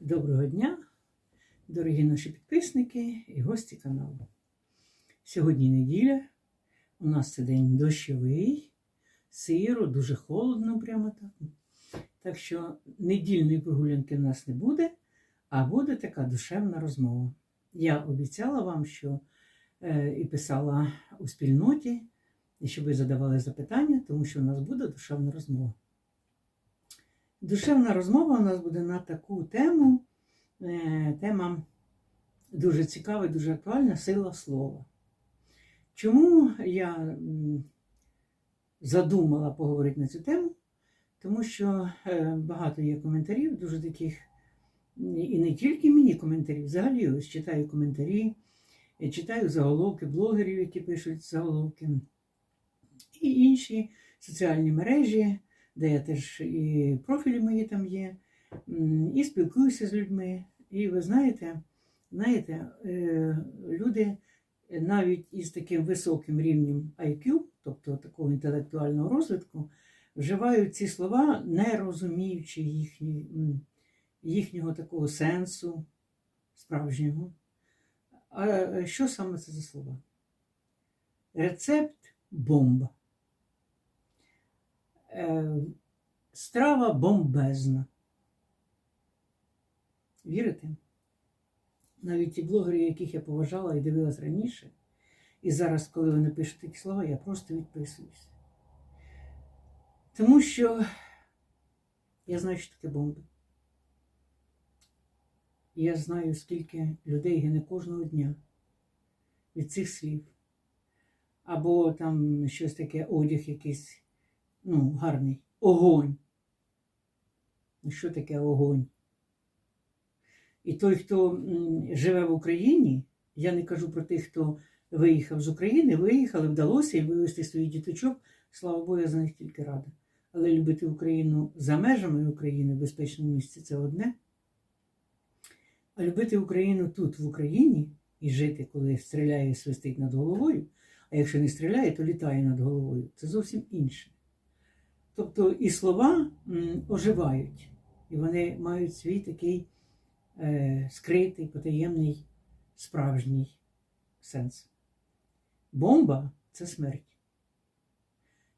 Доброго дня, дорогі наші підписники і гості каналу. Сьогодні неділя, у нас це день дощовий, сиро, дуже холодно прямо так. Так що недільної прогулянки в нас не буде, а буде така душевна розмова. Я обіцяла вам, що е, і писала у спільноті, і щоб ви задавали запитання, тому що у нас буде душевна розмова. Душевна розмова у нас буде на таку тему. Е, Тема дуже цікава дуже актуальна сила слова. Чому я задумала поговорити на цю тему? Тому що е, багато є коментарів, дуже таких, і не тільки мені коментарів, взагалі ось читаю коментарі, е, читаю заголовки блогерів, які пишуть заголовки, і інші соціальні мережі де я теж і профілі мої там є, і спілкуюся з людьми. І ви знаєте, знаєте, е, люди навіть із таким високим рівнем IQ, тобто такого інтелектуального розвитку, вживають ці слова, не розуміючи їхні, їхнього такого сенсу справжнього. А що саме це за слова? Рецепт бомба. Е, страва бомбезна. Вірите? Навіть ті блогери, яких я поважала і дивилась раніше, і зараз, коли вони пишуть такі слова, я просто відписуюсь. Тому що я знаю, що таке бомби. Я знаю, скільки людей гине кожного дня від цих слів. Або там щось таке, одяг якийсь ну, гарний. Огонь. Ну, що таке огонь? І той, хто живе в Україні, я не кажу про тих, хто виїхав з України, виїхали, вдалося і вивезти своїх діточок. Слава Богу, я за них тільки рада. Але любити Україну за межами України в безпечному місці це одне. А любити Україну тут, в Україні, і жити, коли стріляє і свистить над головою, а якщо не стріляє, то літає над головою. Це зовсім інше. Тобто і слова оживають, і вони мають свій такий е, скритий, потаємний, справжній сенс. Бомба це смерть.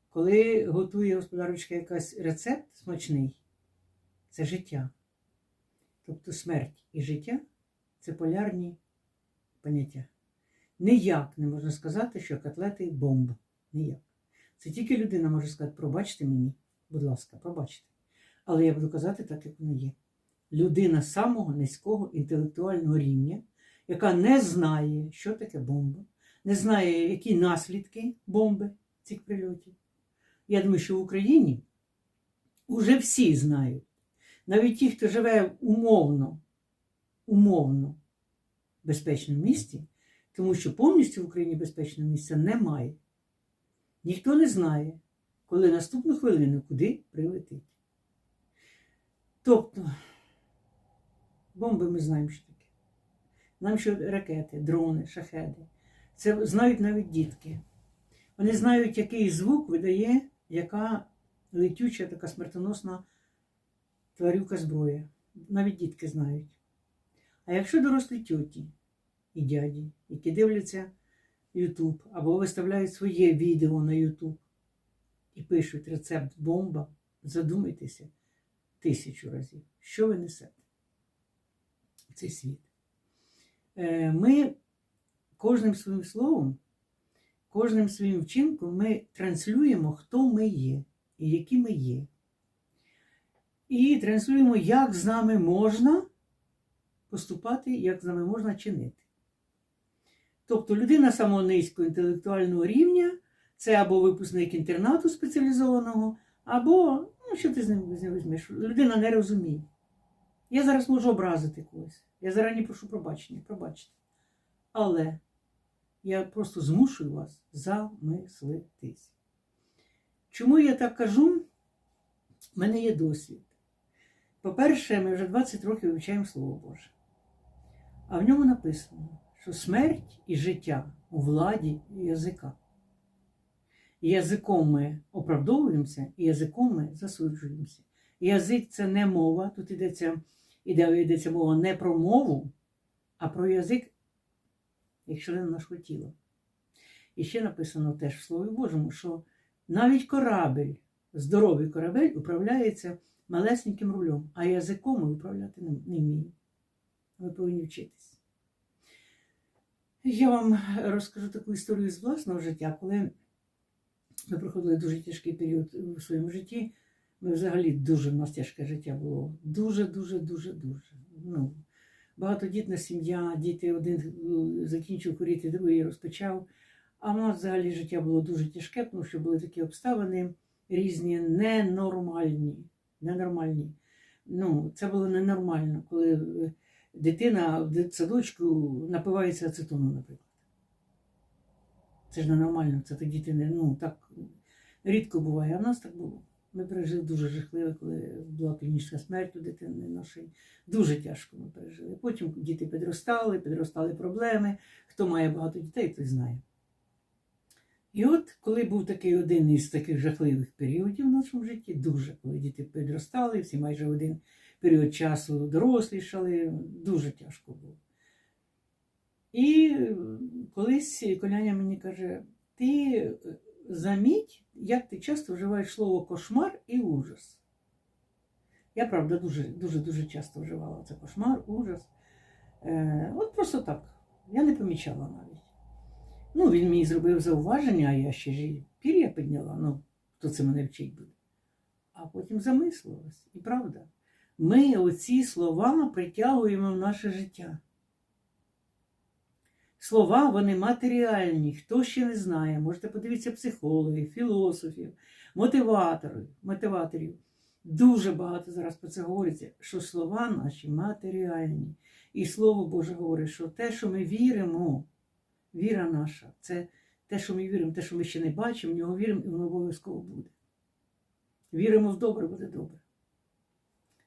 Коли готує господарочка якийсь рецепт смачний, це життя. Тобто смерть і життя це полярні поняття. Ніяк не можна сказати, що котлети бомба. Ніяк. Це тільки людина може сказати, пробачте мені, будь ласка, пробачте. Але я буду казати так, як воно є. Людина самого низького інтелектуального рівня, яка не знає, що таке бомба, не знає, які наслідки бомби цих прильотів. Я думаю, що в Україні вже всі знають. Навіть ті, хто живе умовно, умовно безпечному місці, тому що повністю в Україні безпечного місця немає. Ніхто не знає, коли наступну хвилину куди прилетить. Тобто, бомби ми знаємо, що таке. Нам що ракети, дрони, шахеди. Це знають навіть дітки. Вони знають, який звук видає яка летюча, така смертоносна тварюка зброя. Навіть дітки знають. А якщо дорослі тьоті і дяді, які дивляться YouTube або виставляють своє відео на YouTube і пишуть рецепт бомба, задумайтеся тисячу разів, що ви несете в цей світ. Е, Ми кожним своїм словом, кожним своїм вчинком ми транслюємо, хто ми є і які ми є. І транслюємо, як з нами можна поступати, як з нами можна чинити. Тобто людина самого низького інтелектуального рівня це або випускник інтернату спеціалізованого, або, ну, що ти з ним, візьмеш? Людина не розуміє. Я зараз можу образити когось. Я зарані прошу пробачення, пробачте. Але я просто змушую вас замислитись. Чому я так кажу? У мене є досвід. По-перше, ми вже 20 років вивчаємо Слово Боже. А в ньому написано, що смерть і життя у владі язика. Язиком ми оправдовуємося, і язиком ми засуджуємося. Язик це не мова, тут йдеться йдеться мова не про мову, а про язик, як член нашого тіла. І ще написано теж в Слові Божому, що навіть корабель, здоровий корабель управляється малесеньким рулем, а язиком ми управляти не, не вміємо. Ви повинні вчитись. Я вам розкажу таку історію з власного життя, коли ми проходили дуже тяжкий період у своєму житті. Ми взагалі дуже в нас тяжке життя було. Дуже, дуже, дуже. Ну, багатодітна сім'я, діти один ну, закінчив курити, другий розпочав. А в нас взагалі життя було дуже тяжке, тому що були такі обставини різні, ненормальні. Ненормальні. Ну, це було ненормально, коли е, дитина в дитсадочку напивається ацетону, наприклад. Це ж ненормально, це тоді ти не ну, так рідко буває, а в нас так було. Ми пережили дуже жахливо, коли була клінічна смерть у дитини нашої. Дуже тяжко ми пережили. Потім діти підростали, підростали проблеми. Хто має багато дітей, той знає. І от коли був такий один із таких жахливих періодів в нашому житті, дуже, коли діти підростали, всі майже один період часу дорослішали, дуже тяжко було. І колись Коляня мені каже: ти заміть, як ти часто вживаєш слово кошмар і ужас. Я, правда, дуже дуже дуже часто вживала це кошмар, ужас. Е, От просто так. Я не помічала навіть. Ну, він мені зробив зауваження, а я ще ж пір'я підняла. Ну, хто це мене вчить буде. А потім замислилась. І правда, ми оці слова притягуємо в наше життя. Слова вони матеріальні. Хто ще не знає, можете подивитися психологів, філософів, мотиваторів, мотиваторів. Дуже багато зараз про це говориться, що слова наші матеріальні. І Слово Боже говорить, що те, що ми віримо, віра наша, це те, що ми віримо, те, що ми ще не бачимо, в нього віримо, і воно обов'язково буде. Віримо в добре, буде добре.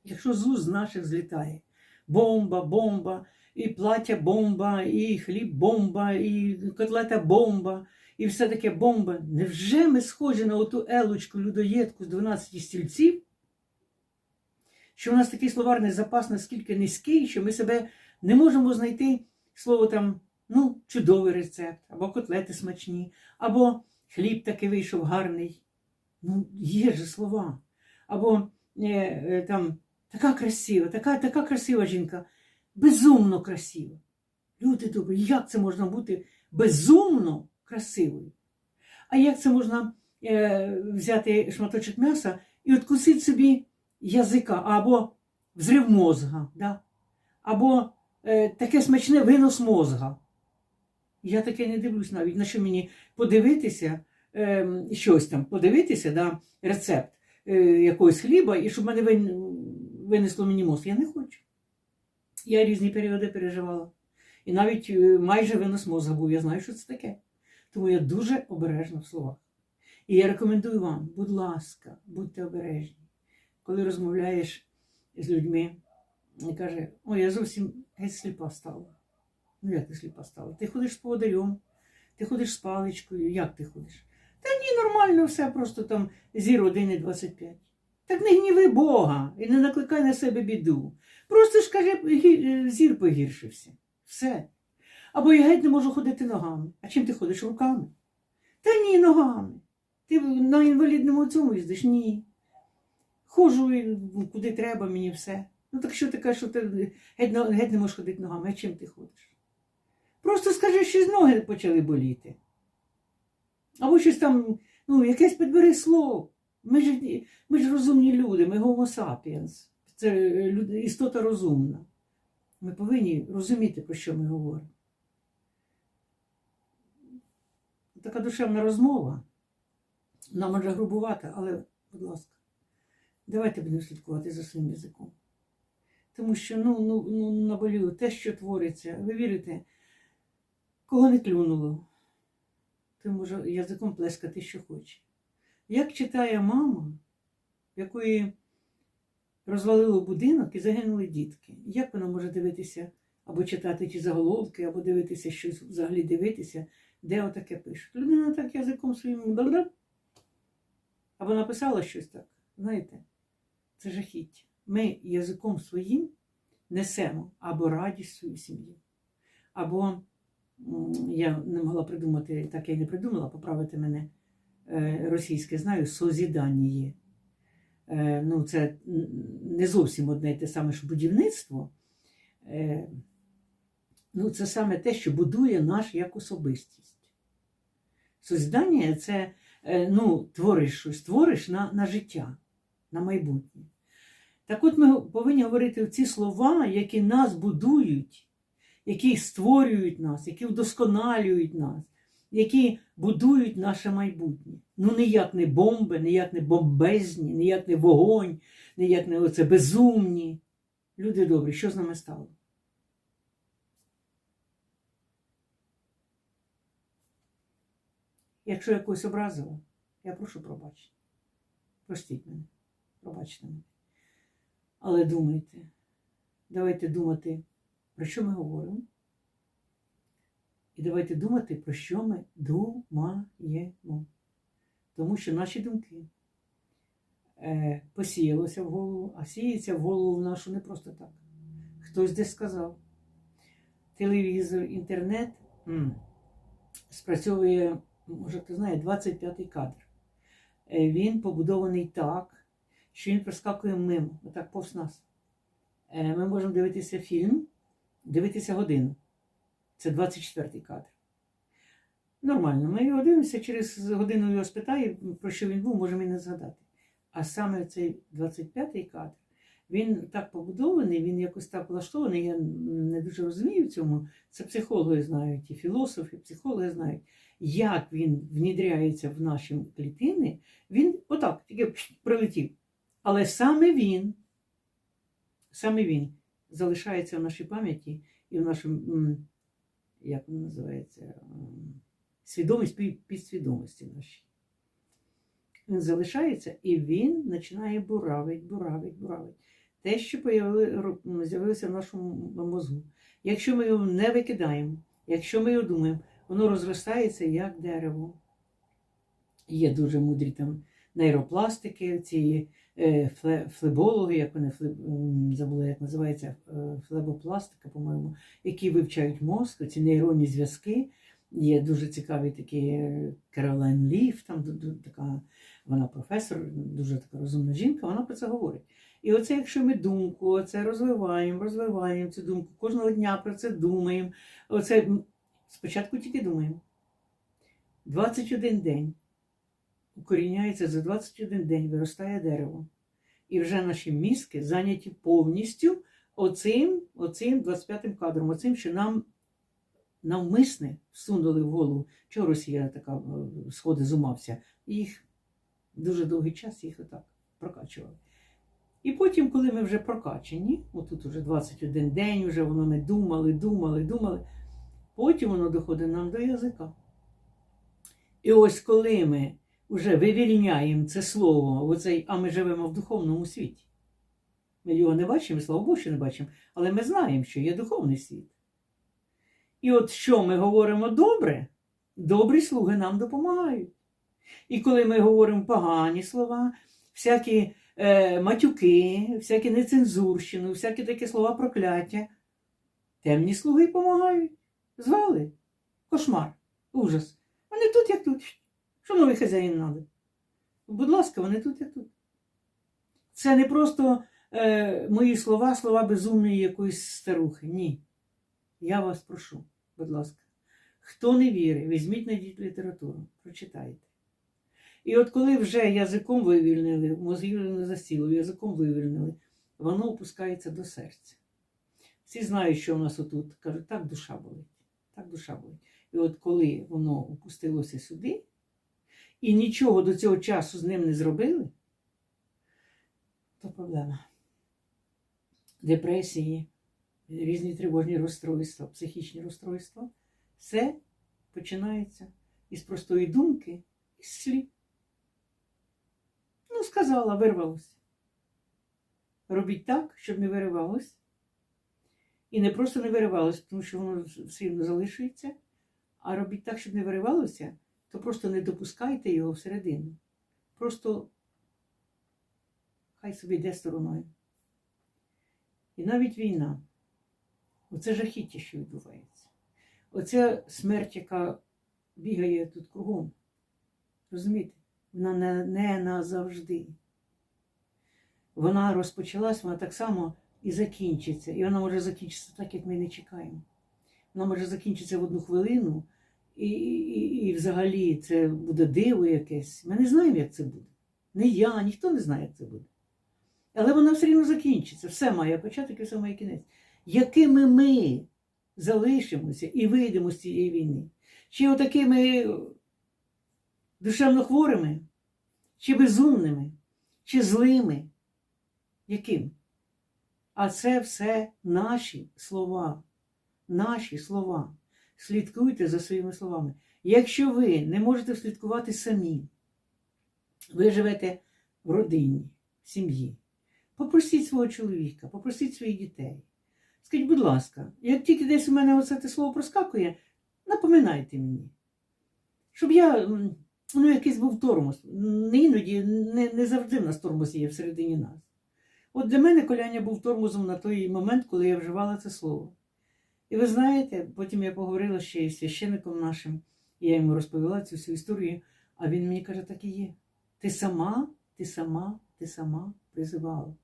Якщо з уст наших злітає бомба, бомба, і плаття бомба, і хліб бомба, і котлета бомба, і все таке бомба. Невже ми схожі на оту елочку людоєдку з 12 стільців? Що у нас такий словарний запас наскільки низький, що ми себе не можемо знайти слово там, ну, чудовий рецепт, або котлети смачні, або хліб такий вийшов гарний. Ну, є же слова. Або е, е, там така красива, така, така красива жінка безумно красива. Люди добрі, як це можна бути безумно красивою? А як це можна е, взяти шматочок м'яса і откусити собі язика або взрив мозга, да? або е, таке смачне винос мозга? Я таке не дивлюсь навіть, на що мені подивитися, е, щось там, подивитися, да, рецепт е, якогось хліба, і щоб мене винесло мені мозг. Я не хочу. Я різні періоди переживала. І навіть е, майже винос мозга був. Я знаю, що це таке. Тому я дуже обережна в словах. І я рекомендую вам, будь ласка, будьте обережні. Коли розмовляєш з людьми і каже, ой, я зовсім геть сліпа стала. Ну, як ти сліпа стала? Ти ходиш з поводарем, ти ходиш з паличкою, як ти ходиш? Та ні, нормально все, просто там зір 1,25. Так не гніви Бога і не накликай на себе біду. Просто ж каже, зір погіршився. Все. Або я геть не можу ходити ногами. А чим ти ходиш руками? Та ні, ногами. Ти на інвалідному цьому їздиш? Ні. Ходжу ну, куди треба, мені все. Ну так що ти кажеш, що ти геть, геть не можеш ходити ногами, а чим ти ходиш? Просто скажи, що з ноги почали боліти. Або щось там, ну, якесь підбери слово. Ми ж, ми ж розумні люди, ми гомо сапіенс. Це е, істота розумна. Ми повинні розуміти, про що ми говоримо. Така душевна розмова. Вона може грубувати, але, будь ласка, давайте будемо слідкувати за своїм язиком. Тому що ну, ну, ну, наболіло те, що твориться. Ви вірите, кого не клюнуло, ти може язиком плескати, що хоче. Як читає мама, якої розвалило будинок і загинули дітки, як вона може дивитися або читати ті заголовки, або дивитися щось взагалі дивитися, де отаке пишуть? Людина так язиком своїм бла-бла, або написала щось так. Знаєте, це жахіття. Ми язиком своїм несемо або радість свою сім'ю, або я не могла придумати, так я й не придумала, поправити мене російське знаю, созідання. Е, Ну, це не зовсім одне й те саме, що будівництво. Е, Ну, це саме те, що будує наш як особистість. Созідання це е, ну, твориш щось, твориш на, на життя, на майбутнє. Так от ми повинні говорити ці слова, які нас будують, які створюють нас, які вдосконалюють нас, які будують наше майбутнє. Ну, ніяк не бомби, ніяк не бомбезні, ніяк не вогонь, ніяк не оце безумні. Люди добрі, що з нами стало? Якщо я когось образила, я прошу пробачення. Простіть мене, пробачте мене. Але думайте, давайте думати, про що ми говоримо. І давайте думати, про що ми думаємо. Тому що наші думки е, посіялося в голову, а сіється в голову в нашу не просто так. Хтось десь сказав. Телевізор, інтернет спрацьовує, може, хто знає, 25-й кадр. Е, Він побудований так, що він проскакує мимо, отак повз нас. Е, Ми можемо дивитися фільм, дивитися годину. Це 24-й кадр. Нормально, ми його дивимося, через годину його спитаю, про що він був, можемо і не згадати. А саме цей 25-й кадр, він так побудований, він якось так влаштований, я не дуже розумію цьому. Це психологи знають, і філософи, і психологи знають, як він внідряється в наші клітини, він отак, тільки пш, прилетів. Але саме він, саме він залишається в нашій пам'яті і в нашому, як воно називається, свідомість підсвідомості нашій. Він залишається і він починає буравить, буравить, буравить. Те, що з'явилося в нашому мозку. Якщо ми його не викидаємо, якщо ми його думаємо, воно розростається як дерево. Є дуже мудрі там нейропластики, ці флебологи, як вони м, як називається е, флебопластика, по-моєму, які вивчають мозк, ці нейронні зв'язки. Є дуже цікавий такий е, Керолайн Ліф, там така вона професор, дуже така розумна жінка, вона про це говорить. І оце, якщо ми думку, оце розвиваємо, розвиваємо цю думку, кожного дня про це думаємо. Оце спочатку тільки думаємо. 21 день укоріняється за 21 день, виростає дерево. І вже наші мізки зайняті повністю оцим, оцим 25-м кадром, оцим, що нам навмисне всунули в голову, чого Росія така е, сходи з ума вся. Їх дуже довгий час їх отак прокачували. І потім, коли ми вже прокачені, отут вже 21 день, вже воно ми думали, думали, думали, потім воно доходить нам до язика. І ось коли ми вже вивільняємо це слово, оцей, а ми живемо в духовному світі. Ми його не бачимо, слава Богу, що не бачимо, але ми знаємо, що є духовний світ. І от що ми говоримо добре, добрі слуги нам допомагають. І коли ми говоримо погані слова, всякі е, матюки, всякі нецензурщину, всякі такі слова прокляття, темні слуги допомагають. Звали? Кошмар, ужас. Вони тут, як тут. Що новий хазяїн надо? Будь ласка, вони тут, як тут. Це не просто е, мої слова, слова безумної якоїсь старухи. Ні. Я вас прошу, будь ласка. Хто не вірить, візьміть найдіть літературу, прочитайте. І от коли вже язиком вивільнили, мозги не засіло, язиком вивільнили, воно опускається до серця. Всі знають, що у нас отут. Кажуть, так душа болить, так душа болить. І от коли воно опустилося сюди, і нічого до цього часу з ним не зробили, то проблема. Депресії, різні тривожні розстройства, психічні розстройства, все починається із простої думки, із слів. Ну, сказала, вирвалося. Робіть так, щоб не виривалось. І не просто не виривалося, тому що воно все рівно залишиться, а робіть так, щоб не виривалося, то просто не допускайте його всередину. Просто хай собі йде стороною. І навіть війна. Оце жахіття, що відбувається. Оця смерть, яка бігає тут кругом. Розумієте? Вона не, не назавжди. Вона розпочалась, вона так само і закінчиться. І вона може закінчитися так, як ми не чекаємо. Вона може закінчитися в одну хвилину, і, і, і взагалі це буде диво якесь. Ми не знаємо, як це буде. Не я, ніхто не знає, як це буде. Але вона все рівно закінчиться. Все має початок і все має кінець. Якими ми залишимося і вийдемо з цієї війни? Чи отакими душевно хворими, чи безумними, чи злими? Яким? А це все наші слова. Наші слова. Слідкуйте за своїми словами. Якщо ви не можете слідкувати самі, ви живете в родині, в сім'ї, попросіть свого чоловіка, попросіть своїх дітей. Скажіть, будь ласка, як тільки десь у мене оце те слово проскакує, напоминайте мені, щоб я, ну, якийсь був тормоз. Не іноді, не, не завжди в нас тормоз є всередині нас. От для мене коляння був тормозом на той момент, коли я вживала це слово. І ви знаєте, потім я поговорила ще із священником нашим, і я йому розповіла цю всю історію, а він мені каже, так і є. Ти сама, ти сама, ти сама призивала.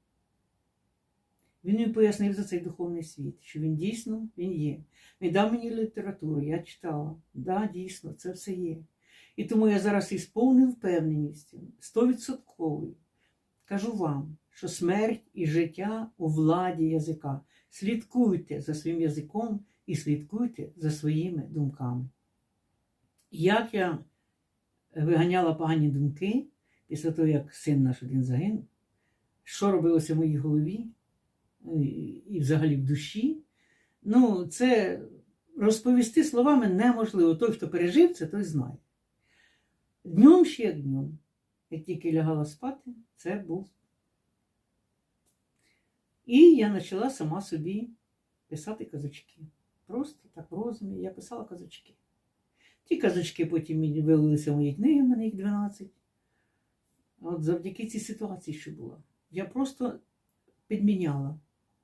Він мені пояснив за цей духовний світ, що він дійсно він є. Він дав мені літературу, я читала. Да, дійсно, це все є. І тому я зараз із повною впевненістю, стовідсотковою, кажу вам, що смерть і життя у владі язика. Слідкуйте за своїм язиком і слідкуйте за своїми думками. Як я виганяла погані думки після того, як син наш один загинув, що робилося в моїй голові і і взагалі в душі, ну, це розповісти словами неможливо. Той, хто пережив це, той знає. Днем ще як днем, як тільки лягала спати, це був і я почала сама собі писати казочки. Просто так в розумі я писала казочки. Ті казочки потім вилилися в мої книги, в мене їх 12. От завдяки цій ситуації, що була, я просто підміняла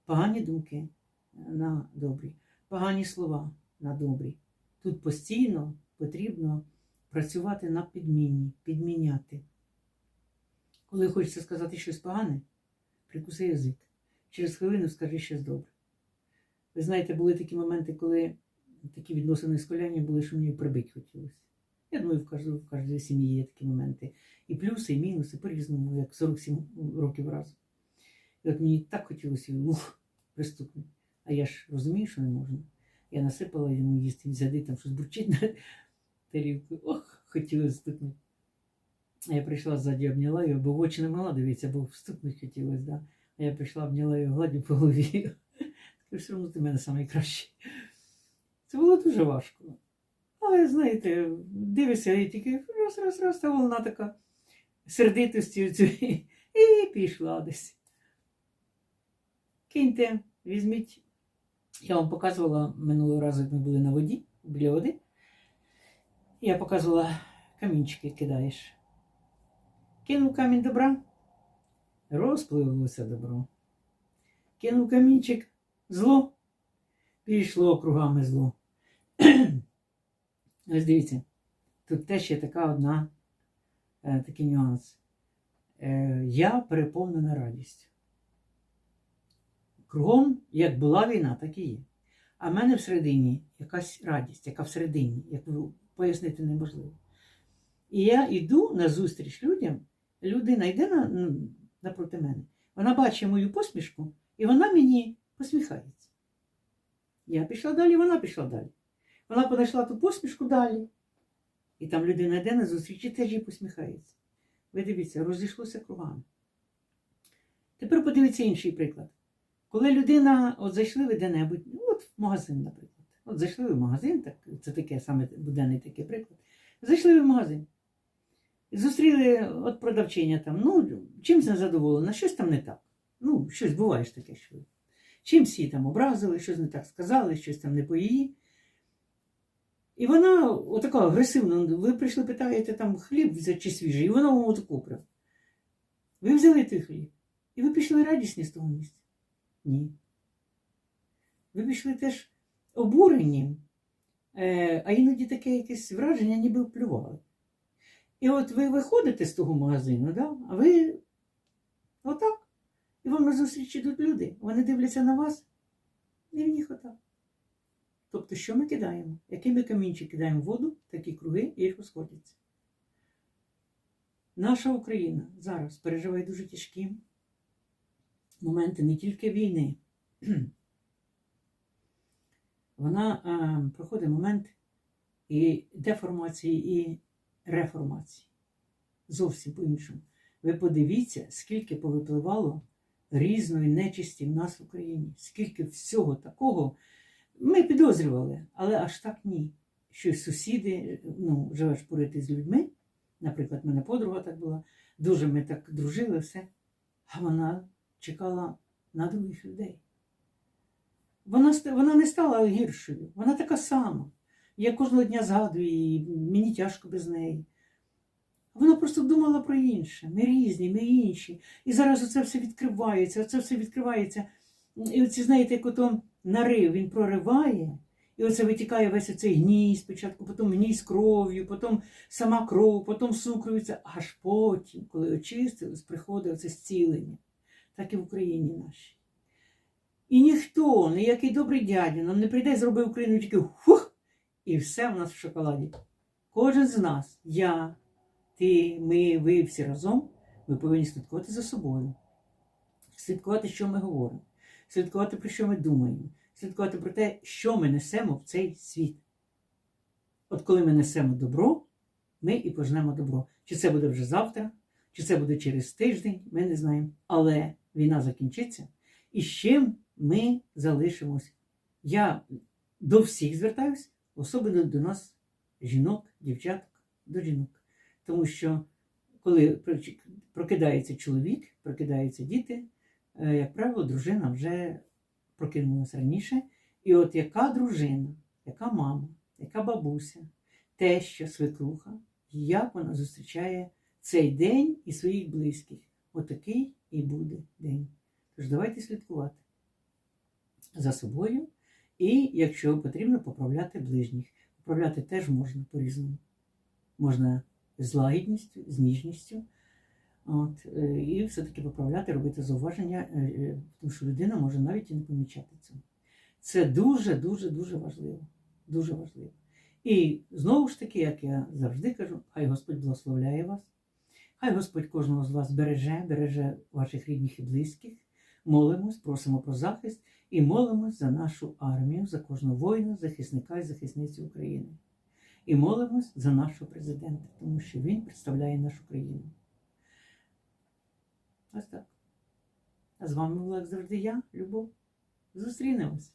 погані думки на добрі, погані слова на добрі. Тут постійно потрібно працювати на підміні, підміняти. Коли хочеться сказати щось погане, прикуси язик через хвилину скажи щось добре. Ви знаєте, були такі моменти, коли такі відносини з колянням були, що мені прибити хотілося. Я думаю, в кожній, в кожній сім'ї є такі моменти. І плюси, і мінуси по-різному, як 47 років разом. І от мені так хотілося ух, приступити. А я ж розумію, що не можна. Я насипала йому їсти, він сяди там щось бурчить на тарілку. Ох, хотілося стукнути. Я прийшла ззаді, обняла його, бо в очі не могла дивитися, бо вступнути хотілося. Да? А я прийшла, обняла його гладю по голові. Кажу, все одно ти мене найкращий. Це було дуже важко. Але, знаєте, дивишся, і тільки раз, раз, раз, та волна така сердитості цю, і пішла десь. Киньте, візьміть. Я вам показувала минулого разу, як ми були на воді, біля води. Я показувала камінчики кидаєш. Кинув камінь добра, розпливлося добро. Кинув камінчик зло, пішло кругами зло. Ось дивіться, тут теж є така одна, е, такий нюанс. Е, я переповнена радістю. Кругом, як була війна, так і є. А в мене всередині якась радість, яка всередині, яку пояснити неможливо. І я йду на зустріч людям, людина йде на, напроти мене. Вона бачить мою посмішку, і вона мені посміхається. Я пішла далі, вона пішла далі. Вона подійшла ту посмішку далі. І там людина йде на зустріч і теж їй посміхається. Ви дивіться, розійшлося кругами. Тепер подивіться інший приклад. Коли людина, от зайшли ви де-небудь, ну, от в магазин, наприклад. От зайшли ви в магазин, так, це таке саме буденний такий приклад. Зайшли ви в магазин. Зустріли от продавчиня там, ну, чимось незадоволена, щось там не так. Ну, щось буває ж таке, що чимсь її там образили, щось не так сказали, щось там не по її. І вона отака агресивна, ви прийшли, питаєте, там хліб взяти чи свіжий, і вона вам отаку прям. Ви взяли той хліб. І ви пішли радісні з того місця? Ні. ви пішли теж обурені, е, а іноді таке якесь враження, ніби вплювали. І от ви виходите з того магазину, да? а ви отак. І вам назустріч ідуть люди. Вони дивляться на вас, і в них отак. Тобто, що ми кидаємо? Який ми камінчик кидаємо в воду, такі круги і їх розходяться. Наша Україна зараз переживає дуже тяжкі моменти не тільки війни. Вона е, проходить момент і деформації, і реформації. Зовсім по-іншому. Ви подивіться, скільки повипливало різної нечисті в нас в Україні, скільки всього такого ми підозрювали, але аж так ні. Що сусіди, ну, живеш порити з людьми. Наприклад, мене подруга так була, дуже ми так дружили, все. А вона чекала на других людей. Вона, вона не стала гіршою, вона така сама. Я кожного дня згадую її, мені тяжко без неї. Вона просто думала про інше. Ми різні, ми інші. І зараз оце все відкривається, оце все відкривається. І оці, знаєте, як ото нарив, він прориває, і оце витікає весь оцей гній спочатку, потім гній з кров'ю, потім сама кров, потім всукрується, аж потім, коли очистилось, приходить оце зцілення. Так і в Україні нашій. І ніхто, ніякий добрий дядя нам не прийде і зробить Україну тільки хух, і все в нас в шоколаді. Кожен з нас, я, ти, ми, ви всі разом, ми повинні слідкувати за собою, слідкувати, що ми говоримо, слідкувати, про що ми думаємо, слідкувати про те, що ми несемо в цей світ. От коли ми несемо добро, ми і пожнемо добро. Чи це буде вже завтра, чи це буде через тиждень, ми не знаємо. Але війна закінчиться, і з чим ми залишимось. Я до всіх звертаюсь, особливо до нас, жінок, дівчаток, до жінок. Тому що коли прокидається чоловік, прокидаються діти, е, як правило, дружина вже прокинулася раніше. І от яка дружина, яка мама, яка бабуся, теща, свекруха, як вона зустрічає цей день і своїх близьких. Отакий і буде день. Тож давайте слідкувати за собою, і, якщо потрібно, поправляти ближніх. Поправляти теж можна по-різному. Можна з лагідністю, з ніжністю. От, е, і все-таки поправляти, робити зауваження, е, е, тому що людина може навіть і не помічати. Це дуже, дуже, дуже важливо. Дуже важливо. І знову ж таки, як я завжди кажу, хай Господь благословляє вас, хай Господь кожного з вас береже, береже ваших рідних і близьких. Молимось, просимо про захист і молимось за нашу армію, за кожного воїна, захисника і захисницю України. І молимось за нашого президента, тому що він представляє нашу країну. Ось так. А з вами була, як завжди, я, Любов. Зустрінемось.